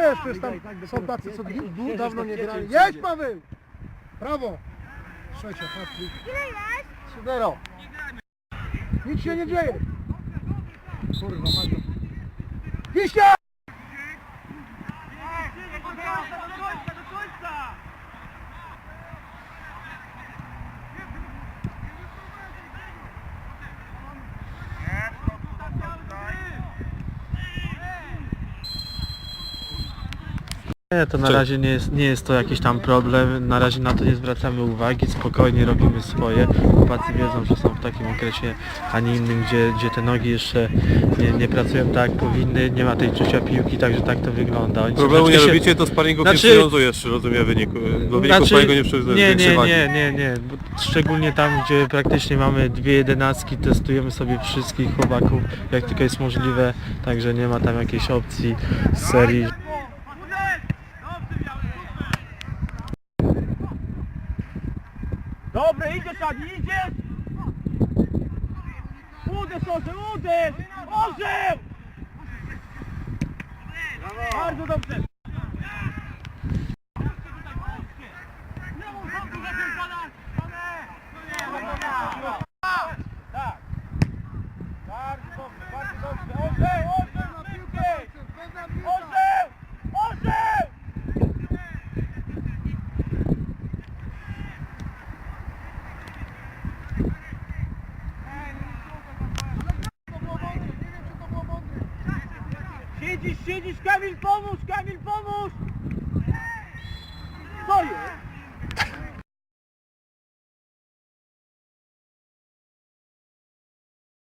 wiesz, przecież tam są tacy, co dwu- dawno nie grali. Jedź Paweł! Brawo! Trzecia, jest? 3-0. Nic się nie dzieje. Kurwa. Wiśnia! Nie, to na razie nie jest, nie jest to jakiś tam problem, na razie na to nie zwracamy uwagi, spokojnie robimy swoje. Chłopacy wiedzą, że są w takim okresie, a nie innym, gdzie, gdzie te nogi jeszcze nie, nie pracują tak jak powinny, nie ma tej czucia piłki, także tak to wygląda. Oni Problemu nie się- robicie, to sparingów Znaczy- nie przywiązujesz, rozumiem, wyniku. Do wyniku Znaczy, sparingu nie przywiązujesz nie, większej nie, wagi. nie, nie, nie, bo szczególnie tam, gdzie praktycznie mamy dwie jedenastki, testujemy sobie wszystkich chłopaków, jak tylko jest możliwe, także nie ma tam jakiejś opcji z serii. Dobre, idziesz Adi, idziesz! Uderz, orzeł, uderz! Orzeł! Bardzo dobrze! Tak. Bardzo dobrze, bardzo dobrze. Orzeł, orzeł na piłkę! Orzeł! Orzeł! Siedzisz, siedzisz, Kamil pomóż, Kamil pomóż! Co jest?